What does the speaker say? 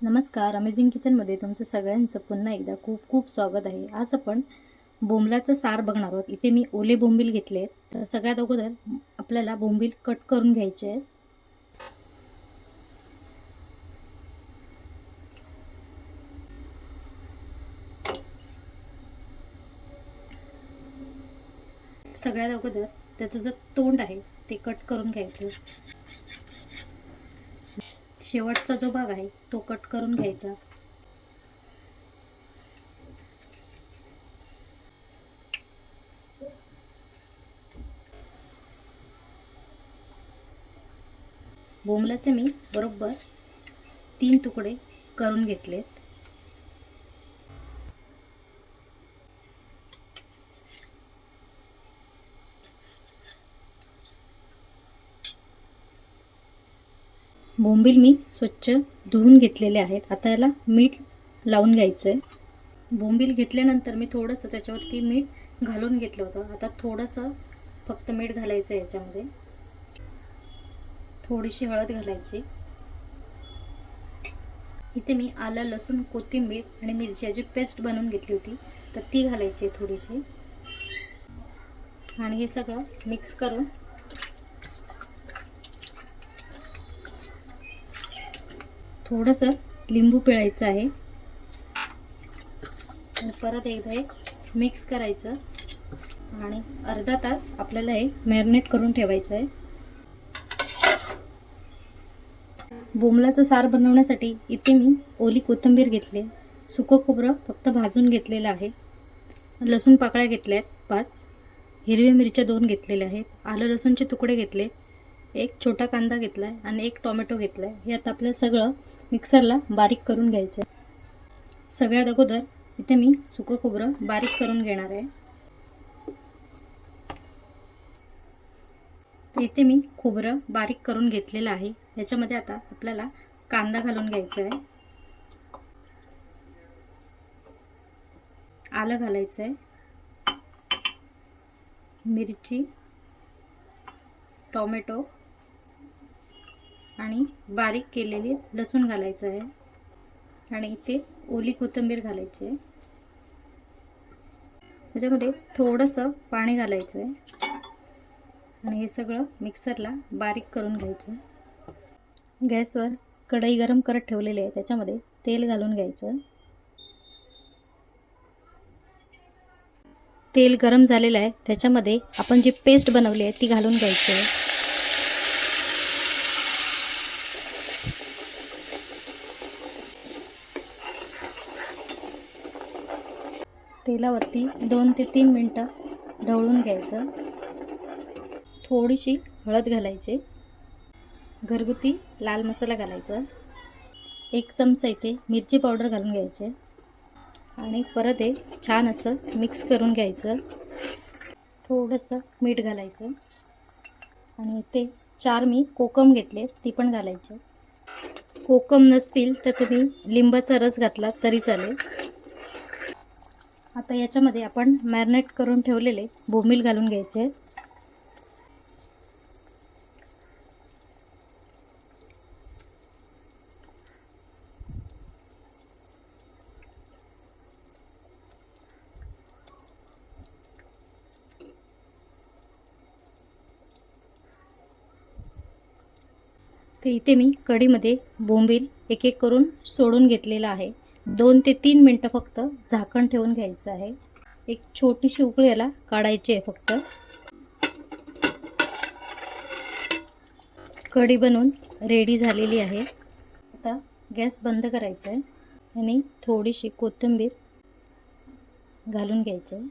नमस्कार अमेझिंग किचनमध्ये तुमचं सगळ्यांचं पुन्हा एकदा खूप खूप स्वागत आहे. आज आपण बोंबलाचं सार बघणार आहोत. इथे मी ओले बोंबील घेतले आहेत. तर सगळ्यात अगोदर आपल्याला बोंबील कट करून घ्यायचे आहेत. सगळ्यात अगोदर त्याचं जे तोंड आहे ते कट करून घ्यायचं. शेवटचा जो भाग आहे तो कट करून घ्यायचा. बोंबलाचे मी बरोबर तीन तुकडे करून घेतलेत बोंबील मी स्वच्छ धुवून घेतलेले आहेत. आता याला मीठ लावून घ्यायचं आहे बोंबील घेतल्यानंतर मी थोडंसं त्याच्यावरती मीठ घालून घेतलं होतं. आता थोडंसं फक्त मीठ घालायचं आहे याच्यामध्ये. थोडीशी हळद घालायची. इथे मी आलं लसूण कोथिंबीर आणि मिरच्याची पेस्ट बनवून घेतली होती. तर ती घालायची आहे थोडीशी. आणि हे सगळं मिक्स करून थोडंसं लिंबू पिळायचं आहे. आणि परत एकदा हे मिक्स करायचं. आणि अर्धा तास आपल्याला हे मॅरिनेट करून ठेवायचं आहे. बोंबलाचं सार बनवण्यासाठी इथे मी ओली कोथिंबीर घेतली सुकं खोबरं फक्त भाजून घेतलेलं आहे. लसूण पाकळ्या घेतल्या आहेत पाच. हिरव्या मिरच्या दोन घेतलेल्या आहेत. आलं लसूणचे तुकडे घेतले एक छोटा कांदा घेतला आहे आणि एक टोमॅटो घेतला आहे हे आता आपल्याला सगळं मिक्सरला बारीक करून घ्यायचं आहे सगळ्यात अगोदर इथे मी सुकं खोबरं बारीक करून घेणार आहे. तर इथे मी खोबरं बारीक करून घेतलेलं आहे. याच्यामध्ये आता आपल्याला कांदा घालून घ्यायचा आहे आलं घालायचं आहे मिरची टोमॅटो आणि बारीक केलेली लसूण घालायचं आहे. आणि इथे ओली कोथिंबीर घालायची आहे. त्याच्यामध्ये थोडंसं पाणी घालायचं आहे. आणि हे सगळं मिक्सरला बारीक करून घ्यायचं गॅसवर कढई गरम करत ठेवलेली आहे. त्याच्यामध्ये तेल घालून घ्यायचं तेल गरम झालेलं आहे. त्याच्यामध्ये आपण जी पेस्ट बनवली आहे ती घालून घ्यायची आहे. तेलावरती दोन ते तीन मिनटं ढवळून घ्यायचं. थोडीशी हळद घालायची. घरगुती लाल मसाला घालायचा. एक चमचा इथे मिरची पावडर घालून घ्यायचे. आणि परत हे छान असं मिक्स करून घ्यायचं. थोडंसं मीठ घालायचं. आणि इथे चार मी कोकम घेतले ती पण घालायचे. कोकम नसतील तर तुम्ही लिंबाचा रस घातला तरी चालेल. आता याच्यामध्ये आपण मॅरिनेट करून ठेवलेले बोंबील घालून घ्यायचे. तर इथे मी कढीमध्ये बोंबील एक एक करून सोडून घेतलेला आहे. दोन ते तीन मिनटं फक्त झाकण ठेवून घ्यायचं आहे. एक छोटीशी उकळी याला काढायची आहे फक्त. कढी बनवून रेडी झालेली आहे. आता गॅस बंद करायचा आहे आणि थोडीशी कोथिंबीर घालून घ्यायची आहे.